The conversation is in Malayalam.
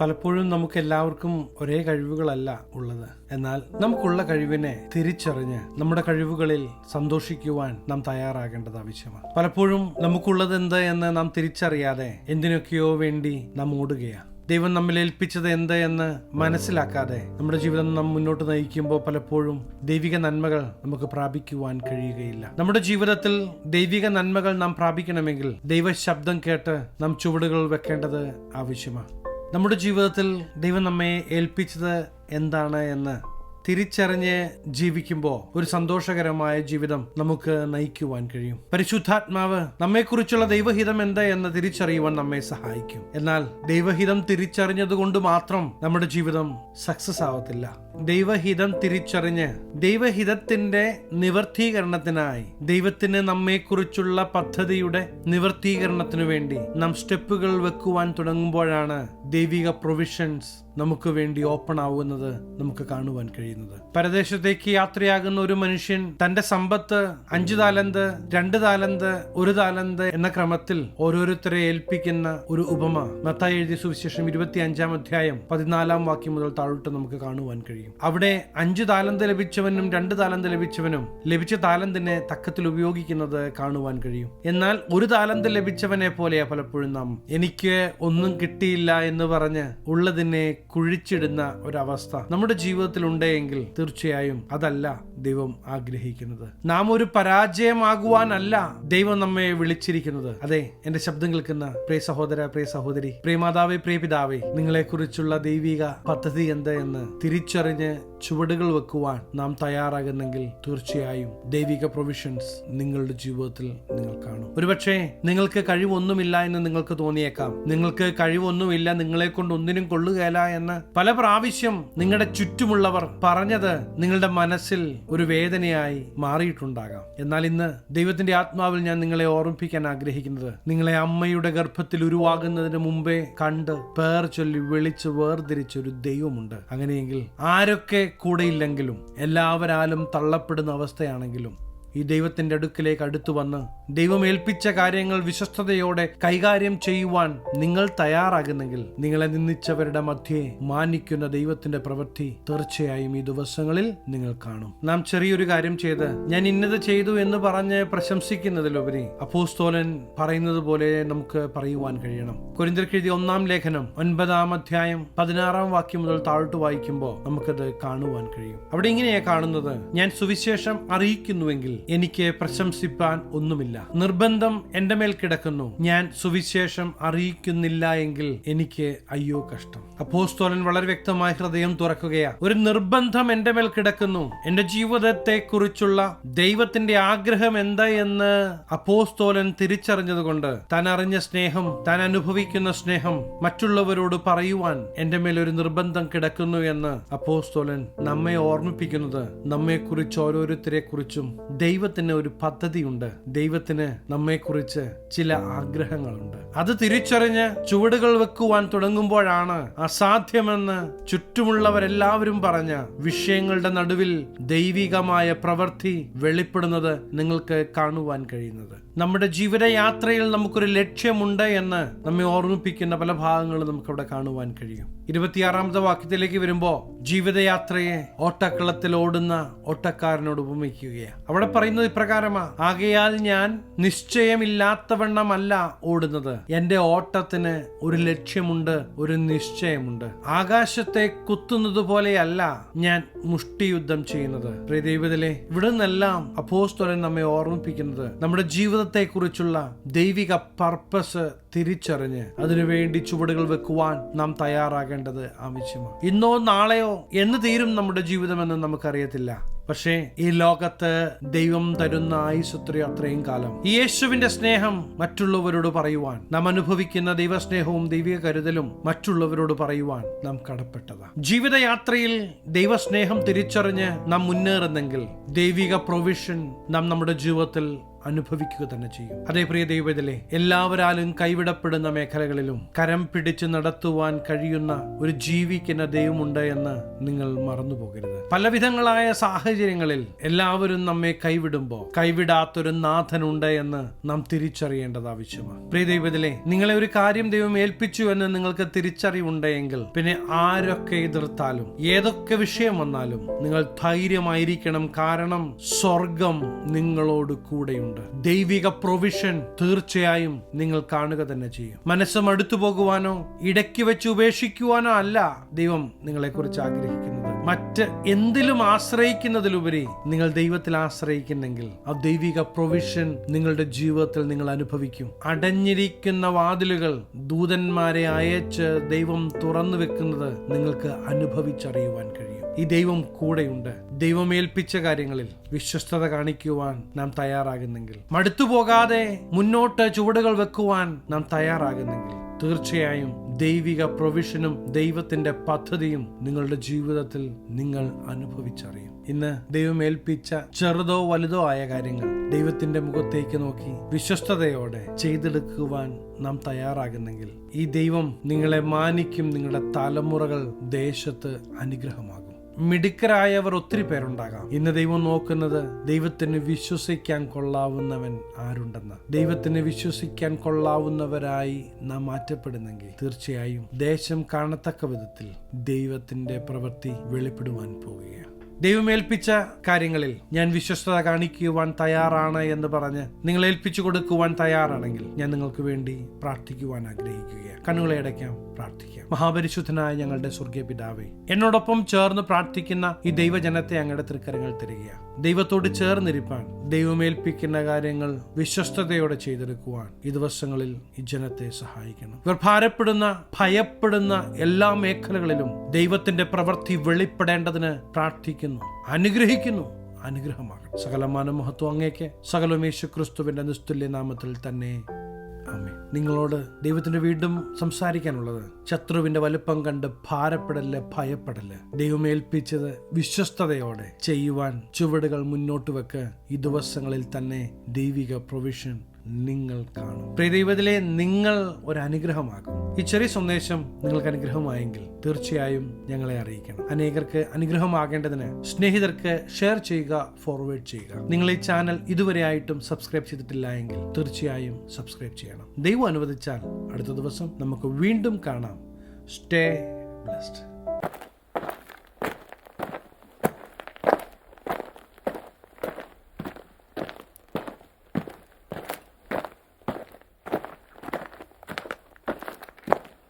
പലപ്പോഴും നമുക്ക് എല്ലാവർക്കും ഒരേ കഴിവുകളല്ല ഉള്ളത്. എന്നാൽ നമുക്കുള്ള കഴിവിനെ തിരിച്ചറിഞ്ഞ് നമ്മുടെ കഴിവുകളിൽ സന്തോഷിക്കുവാൻ നാം തയ്യാറാകേണ്ടത് ആവശ്യമാണ്. പലപ്പോഴും നമുക്കുള്ളത് എന്ത് എന്ന് നാം തിരിച്ചറിയാതെ എന്തിനൊക്കെയോ വേണ്ടി നാം ഓടുകയാണ്. ദൈവം നമ്മിൽ ഏൽപ്പിച്ചത് എന്ത് എന്ന് മനസ്സിലാക്കാതെ നമ്മുടെ ജീവിതം നാം മുന്നോട്ട് നയിക്കുമ്പോൾ പലപ്പോഴും ദൈവിക നന്മകൾ നമുക്ക് പ്രാപിക്കുവാൻ കഴിയുകയില്ല. നമ്മുടെ ജീവിതത്തിൽ ദൈവിക നന്മകൾ നാം പ്രാപിക്കണമെങ്കിൽ ദൈവ ശബ്ദം കേട്ട് നാം ചുവടുകൾ വെക്കേണ്ടത് ആവശ്യമാണ്. നമ്മുടെ ജീവിതത്തിൽ ദൈവം നമ്മെ ഏൽപ്പിച്ചത് എന്താണ് എന്ന് തിരിച്ചറിഞ്ഞ് ജീവിക്കുമ്പോൾ ഒരു സന്തോഷകരമായ ജീവിതം നമുക്ക് നയിക്കുവാൻ കഴിയും. പരിശുദ്ധാത്മാവ് നമ്മെക്കുറിച്ചുള്ള ദൈവഹിതം എന്താ എന്ന് തിരിച്ചറിയുവാൻ നമ്മെ സഹായിക്കും. എന്നാൽ ദൈവഹിതം തിരിച്ചറിഞ്ഞതുകൊണ്ട് മാത്രം നമ്മുടെ ജീവിതം സക്സസ് ആവത്തില്ല. ദൈവഹിതം തിരിച്ചറിഞ്ഞ് ദൈവഹിതത്തിന്റെ നിവർത്തീകരണത്തിനായി ദൈവത്തിന് നമ്മെക്കുറിച്ചുള്ള പദ്ധതിയുടെ നിവർത്തീകരണത്തിനു വേണ്ടി നാം സ്റ്റെപ്പുകൾ വെക്കുവാൻ തുടങ്ങുമ്പോഴാണ് ദൈവിക പ്രൊവിഷൻസ് നമുക്ക് വേണ്ടി ഓപ്പൺ ആവുന്നത് നമുക്ക് കാണുവാൻ കഴിയുന്നത്. പരദേശത്തേക്ക് യാത്രയാകുന്ന ഒരു മനുഷ്യൻ തന്റെ സമ്പത്ത് അഞ്ചു താലന്ത് രണ്ട് താലന്ത് ഒരു താലന്ത് എന്ന ക്രമത്തിൽ ഓരോരുത്തരെ ഏൽപ്പിക്കുന്ന ഒരു ഉപമ. മത്തായി എഴുതിയ സുവിശേഷം ഇരുപത്തി അഞ്ചാം അധ്യായം പതിനാലാം വാക്യം മുതൽ താഴോട്ട് നമുക്ക് കാണുവാൻ കഴിയും. അവിടെ അഞ്ചു താലന്ത് ലഭിച്ചവനും രണ്ട് താലന്ത് ലഭിച്ചവനും ലഭിച്ച താലന്തിനെ തക്കത്തിൽ ഉപയോഗിക്കുന്നത് കാണുവാൻ കഴിയും. എന്നാൽ ഒരു താലന്ത് ലഭിച്ചവനെ പോലെയാ പലപ്പോഴും നാം എനിക്ക് ഒന്നും കിട്ടിയില്ല എന്ന് പറഞ്ഞ് ഉള്ളതിനെ കുഴിച്ചിടുന്ന ഒരവസ്ഥ നമ്മുടെ ജീവിതത്തിൽ ഉണ്ടെങ്കിൽ തീർച്ചയായും അതല്ല ദൈവം ആഗ്രഹിക്കുന്നത്. നാം ഒരു പരാജയമാകുവാനല്ല ദൈവം നമ്മെ വിളിച്ചിരിക്കുന്നത്. അതെ എന്റെ ശബ്ദം കേൾക്കുന്ന പ്രിയ സഹോദര പ്രിയ സഹോദരി പ്രിയമാതാവേ പ്രിയ പിതാവേ നിങ്ങളെക്കുറിച്ചുള്ള ദൈവിക പദ്ധതി എന്ത് എന്ന് തിരിച്ചറിഞ്ഞ് ചുവടുകൾ വെക്കുവാൻ നാം തയ്യാറാകുന്നെങ്കിൽ തീർച്ചയായും ദൈവിക പ്രൊവിഷൻസ് നിങ്ങളുടെ ജീവിതത്തിൽ നിങ്ങൾ കാണും. ഒരുപക്ഷെ നിങ്ങൾക്ക് കഴിവൊന്നുമില്ല എന്ന് നിങ്ങൾക്ക് തോന്നിയേക്കാം. നിങ്ങൾക്ക് കഴിവൊന്നുമില്ല നിങ്ങളെ കൊണ്ട് ഒന്നിനും കൊള്ളുകയില്ല എന്ന് പല പ്രാവശ്യം നിങ്ങളുടെ ചുറ്റുമുള്ളവർ പറഞ്ഞത് നിങ്ങളുടെ മനസ്സിൽ ഒരു വേദനയായി മാറിയിട്ടുണ്ടാകാം. എന്നാൽ ഇന്ന് ദൈവത്തിന്റെ ആത്മാവിൽ ഞാൻ നിങ്ങളെ ഓർമ്മിപ്പിക്കാൻ ആഗ്രഹിക്കുന്നത് നിങ്ങളെ അമ്മയുടെ ഗർഭത്തിൽ ഉരുവാകുന്നതിന് മുമ്പേ കണ്ട് പേർ ചൊല്ലി വിളിച്ച് വേർതിരിച്ച ഒരു ദൈവമുണ്ട്. അങ്ങനെയെങ്കിൽ ആരൊക്കെ കൂടെയില്ലെങ്കിലും എല്ലാവരാലും തള്ളപ്പെടുന്ന അവസ്ഥയാണെങ്കിലും ഈ ദൈവത്തിന്റെ അടുക്കിലേക്ക് അടുത്തു വന്ന് ദൈവം ഏൽപ്പിച്ച കാര്യങ്ങൾ വിശ്വസ്തയോടെ കൈകാര്യം ചെയ്യുവാൻ നിങ്ങൾ തയ്യാറാകുന്നെങ്കിൽ നിങ്ങളെ നിന്ദിച്ചവരുടെ മധ്യേ മാനിക്കുന്ന ദൈവത്തിന്റെ പ്രവൃത്തി തീർച്ചയായും ഈ ദിവസങ്ങളിൽ നിങ്ങൾ കാണും. നാം ചെറിയൊരു കാര്യം ചെയ്ത് ഞാൻ ഇന്നത് ചെയ്തു എന്ന് പറഞ്ഞ് പ്രശംസിക്കുന്നതിലുപരി അപ്പോസ്തോലൻ പറയുന്നത് പോലെ നമുക്ക് പറയുവാൻ കഴിയണം. കുരിന്തിർക്കെഴുതിയ ഒന്നാം ലേഖനം ഒൻപതാം അധ്യായം പതിനാറാം വാക്യം മുതൽ താഴോട്ട് വായിക്കുമ്പോൾ നമുക്കത് കാണുവാൻ കഴിയും. അവിടെ ഇങ്ങനെയാണ് കാണുന്നത്. ഞാൻ സുവിശേഷം അറിയിക്കുന്നുവെങ്കിൽ എനിക്ക് പ്രശംസിപ്പാൻ ഒന്നുമില്ല. നിർബന്ധം എന്റെ മേൽ കിടക്കുന്നു. ഞാൻ സുവിശേഷം അറിയിക്കുന്നില്ല എങ്കിൽ എനിക്ക് അയ്യോ കഷ്ടം. അപ്പോസ്തോലൻ വളരെ വ്യക്തമായി ഹൃദയം തുറക്കുകയാ. ഒരു നിർബന്ധം എന്റെ മേൽ കിടക്കുന്നു. എന്റെ ജീവിതത്തെ കുറിച്ചുള്ള ദൈവത്തിന്റെ ആഗ്രഹം എന്താ എന്ന് അപ്പോസ്തോലൻ തിരിച്ചറിഞ്ഞതുകൊണ്ട് താൻ അറിഞ്ഞ സ്നേഹം താൻ അനുഭവിക്കുന്ന സ്നേഹം മറ്റുള്ളവരോട് പറയുവാൻ എന്റെ മേൽ ഒരു നിർബന്ധം കിടക്കുന്നു എന്ന് അപ്പോസ്തോലൻ നമ്മെ ഓർമ്മിപ്പിക്കുന്നത് നമ്മെക്കുറിച്ച് ഓരോരുത്തരെ കുറിച്ചും ദൈവത്തിന് ഒരു പദ്ധതിയുണ്ട്. ദൈവത്തിന് നമ്മെക്കുറിച്ച് ചില ആഗ്രഹങ്ങളുണ്ട്. അത് തിരിച്ചറിഞ്ഞ് ചുവടുകൾ വെക്കുവാൻ തുടങ്ങുമ്പോഴാണ് അസാധ്യമെന്ന് ചുറ്റുമുള്ളവരെല്ലാവരും പറഞ്ഞ വിഷയങ്ങളുടെ നടുവിൽ ദൈവികമായ പ്രവൃത്തി വെളിപ്പെടുന്നത് നിങ്ങൾക്ക് കാണുവാൻ കഴിയുന്നത്. നമ്മുടെ ജീവിതയാത്രയിൽ നമുക്കൊരു ലക്ഷ്യമുണ്ട് എന്ന് നമ്മെ ഓർമ്മിപ്പിക്കുന്ന പല ഭാഗങ്ങളും നമുക്കവിടെ കാണുവാൻ കഴിയും. ഇരുപത്തിയാറാമത്തെ വാക്യത്തിലേക്ക് വരുമ്പോൾ ജീവിതയാത്രയെ ഓട്ടക്കളത്തിൽ ഓടുന്ന ഓട്ടക്കാരനോട് ഉപമിക്കുകയാണ്. അവിടെ പറയുന്നത് ഇപ്രകാരമാ ആകയാൽ ഞാൻ നിശ്ചയമില്ലാത്തവണ്ണമല്ല ഓടുന്നത്. എന്റെ ഓട്ടത്തിന് ഒരു ലക്ഷ്യമുണ്ട് ഒരു നിശ്ചയമുണ്ട്. ആകാശത്തെ കുത്തുന്നത് പോലെയല്ല ഞാൻ മുഷ്ടിയുദ്ധം ചെയ്യുന്നത്. പ്രിയ ദൈവത്തിലെ ഇവിടെ നിന്നെല്ലാം അപ്പോസ്തോലൻ നമ്മെ ഓർമ്മിപ്പിക്കുന്നത്. നമ്മുടെ ജീവിതത്തെ കുറിച്ചുള്ള ദൈവിക പർപ്പസ് തിരിച്ചറിഞ്ഞ് അതിനുവേണ്ടി ചുവടുകൾ വെക്കുവാൻ നാം തയ്യാറാകേണ്ടത് ആവശ്യമാണ്. ഇന്നോ നാളെയോ എന്ന് തീരും നമ്മുടെ ജീവിതമെന്ന് നമുക്കറിയത്തില്ല. പക്ഷേ ഈ ലോകത്ത് ദൈവം തരുന്ന ആയുസത്രയോ അത്രയും കാലം യേശുവിന്റെ സ്നേഹം മറ്റുള്ളവരോട് പറയുവാൻ നാം അനുഭവിക്കുന്ന ദൈവസ്നേഹവും ദൈവിക കരുതലും മറ്റുള്ളവരോട് പറയുവാൻ നാം കടപ്പെട്ടതാണ് ജീവിതയാത്രയിൽ ദൈവസ്നേഹം തിരിച്ചറിഞ്ഞ് നാം മുന്നേറുന്നെങ്കിൽ ദൈവിക പ്രൊവിഷൻ നാം നമ്മുടെ ജീവിതത്തിൽ അനുഭവിക്കുക തന്നെ ചെയ്യും. അതേ പ്രിയ ദൈവത്തിലെ എല്ലാവരാലും കൈവിടപ്പെടുന്ന മേഖലകളിലും കരം പിടിച്ച് നടത്തുവാൻ കഴിയുന്ന ഒരു ജീവിക്കുന്ന ദൈവമുണ്ട് എന്ന് നിങ്ങൾ മറന്നു പോകരുത് പലവിധങ്ങളായ സാഹചര്യങ്ങളിൽ എല്ലാവരും നമ്മെ കൈവിടുമ്പോൾ കൈവിടാത്തൊരു നാഥനുണ്ട് എന്ന് നാം തിരിച്ചറിയേണ്ടത് ആവശ്യമാണ്. പ്രിയ ദൈവത്തിലെ നിങ്ങളെ ഒരു കാര്യം ദൈവം ഏൽപ്പിച്ചു എന്ന് നിങ്ങൾക്ക് തിരിച്ചറിവുണ്ടെങ്കിൽ പിന്നെ ആരൊക്കെ എതിർത്താലും ഏതൊക്കെ വിഷയം വന്നാലും നിങ്ങൾ ധൈര്യമായിരിക്കണം. കാരണം സ്വർഗം നിങ്ങളോട് കൂടെയുണ്ട്. ദൈവിക പ്രൊവിഷൻ തീർച്ചയായും നിങ്ങൾ കാണുക തന്നെ ചെയ്യും. മനസ്സും അടുത്തു പോകുവാനോ ഇടയ്ക്ക് വെച്ച് ഉപേക്ഷിക്കുവാനോ അല്ല ദൈവം നിങ്ങളെക്കുറിച്ച് ആഗ്രഹിക്കുന്നത്. മറ്റ് എന്തിലും ആശ്രയിക്കുന്നതിലുപരി നിങ്ങൾ ദൈവത്തിൽ ആശ്രയിക്കുന്നെങ്കിൽ ആ ദൈവിക പ്രൊവിഷൻ നിങ്ങളുടെ ജീവിതത്തിൽ നിങ്ങൾ അനുഭവിക്കും. അടഞ്ഞിരിക്കുന്ന വാതിലുകൾ ദൂതന്മാരെ അയച്ച് ദൈവം തുറന്നു വെക്കുന്നത് നിങ്ങൾക്ക് അനുഭവിച്ചറിയുവാൻ കഴിയും. ഈ ദൈവം കൂടെയുണ്ട്. ദൈവം ഏൽപ്പിച്ച കാര്യങ്ങളിൽ വിശ്വസ്തത കാണിക്കുവാൻ നാം തയ്യാറാകുന്നെങ്കിൽ. മടുത്തു പോകാതെ മുന്നോട്ട് ചുവടുകൾ വെക്കുവാൻ നാം തയ്യാറാകുന്നെങ്കിൽ. തീർച്ചയായും ദൈവിക പ്രൊവിഷനും ദൈവത്തിന്റെ പദ്ധതിയും നിങ്ങളുടെ ജീവിതത്തിൽ നിങ്ങൾ അനുഭവിച്ചറിയും. ഇന്ന് ദൈവം ഏൽപ്പിച്ച ചെറുതോ വലുതോ ആയ കാര്യങ്ങൾ ദൈവത്തിന്റെ മുഖത്തേക്ക് നോക്കി വിശ്വസ്തയോടെ ചെയ്തെടുക്കുവാൻ നാം തയ്യാറാകുന്നെങ്കിൽ ഈ ദൈവം നിങ്ങളെ മാനിക്കും നിങ്ങളുടെ തലമുറകൾ ദേശത്ത് അനുഗ്രഹമാകും. മിടുക്കരായവർ ഒത്തിരി പേരുണ്ടാകാം. ഇന്ന് ദൈവം നോക്കുന്നത് ദൈവത്തിന് വിശ്വസിക്കാൻ കൊള്ളാവുന്നവൻ ആരുണ്ടെന്ന്. ദൈവത്തിന് വിശ്വസിക്കാൻ കൊള്ളാവുന്നവരായി നാം മാറ്റപ്പെടുന്നെങ്കിൽ തീർച്ചയായും ദേശം കാണത്തക്ക വിധത്തിൽ ദൈവത്തിന്റെ പ്രവൃത്തി വെളിപ്പെടുവാൻ പോവുകയാണ് ദൈവം ഏൽപ്പിച്ച കാര്യങ്ങളിൽ ഞാൻ വിശ്വസ്തത കാണിക്കുവാൻ തയ്യാറാണ് എന്ന് പറഞ്ഞ് നിങ്ങൾ ഏൽപ്പിച്ചു കൊടുക്കുവാൻ തയ്യാറാണെങ്കിൽ ഞാൻ നിങ്ങൾക്ക് വേണ്ടി പ്രാർത്ഥിക്കുവാൻ ആഗ്രഹിക്കുകയാണ്. കണ്ണുകളെ അടയ്ക്കാം പ്രാർത്ഥിക്കാം. മഹാപരിശുദ്ധനായ ഞങ്ങളുടെ സ്വർഗീയ പിതാവേ എന്നോടൊപ്പം ചേർന്ന് പ്രാർത്ഥിക്കുന്ന ഈ ദൈവജനത്തെ അങ്ങയുടെ തൃക്കരങ്ങൾ തരികയാണ് ദൈവത്തോട് ചേർന്നിരിപ്പാൻ ദൈവമേൽപ്പിക്കുന്ന കാര്യങ്ങൾ വിശ്വസ്തയോടെ ചെയ്തെടുക്കുവാൻ ഈ ദിവസങ്ങളിൽ ഈ ജനത്തെ സഹായിക്കണം. ഇവർ ഭാരപ്പെടുന്ന ഭയപ്പെടുന്ന എല്ലാ മേഖലകളിലും ദൈവത്തിന്റെ പ്രവൃത്തി വെളിപ്പെടേണ്ടതിന് പ്രാർത്ഥിക്കുന്നു അനുഗ്രഹിക്കുന്നു അനുഗ്രഹമാകണം സകലമാന മഹത്വം അങ്ങേക്ക് സകലമേശു ക്രിസ്തുവിന്റെ നിസ്തുല്യ നാമത്തിൽ തന്നെ. ആമേ നിങ്ങളോട് ദൈവത്തിന്റെ വീണ്ടും സംസാരിക്കാനുള്ളത് ശത്രുവിന്റെ വലുപ്പം കണ്ട് ഭാരപ്പെടൽ ഭയപ്പെടൽ ദൈവം ഏൽപ്പിച്ചത് വിശ്വസ്തയോടെ ചെയ്യുവാൻ ചുവടുകൾ മുന്നോട്ട് വെക്ക്. ഈ ദിവസങ്ങളിൽ തന്നെ ദൈവിക പ്രൊവിഷൻ നിങ്ങൾ കാണും. പ്രിയ ദൈവത്തിലെ നിങ്ങൾ ഒരു അനുഗ്രഹമാകും ഈ ചെറിയ സന്ദേശം നിങ്ങൾക്ക് അനുഗ്രഹമായെങ്കിൽ തീർച്ചയായും ഞങ്ങളെ അറിയിക്കണം. അനേകർക്ക് അനുഗ്രഹമാകേണ്ടതിന് സ്നേഹിതർക്ക് ഷെയർ ചെയ്യുക ഫോർവേഡ് ചെയ്യുക. നിങ്ങൾ ഈ ചാനൽ ഇതുവരെ ആയിട്ടും സബ്സ്ക്രൈബ് ചെയ്തിട്ടില്ല എങ്കിൽ തീർച്ചയായും സബ്സ്ക്രൈബ് ചെയ്യണം. ദൈവം അനുവദിച്ചാൽ അടുത്ത ദിവസം നമുക്ക് വീണ്ടും കാണാം. Stay blessed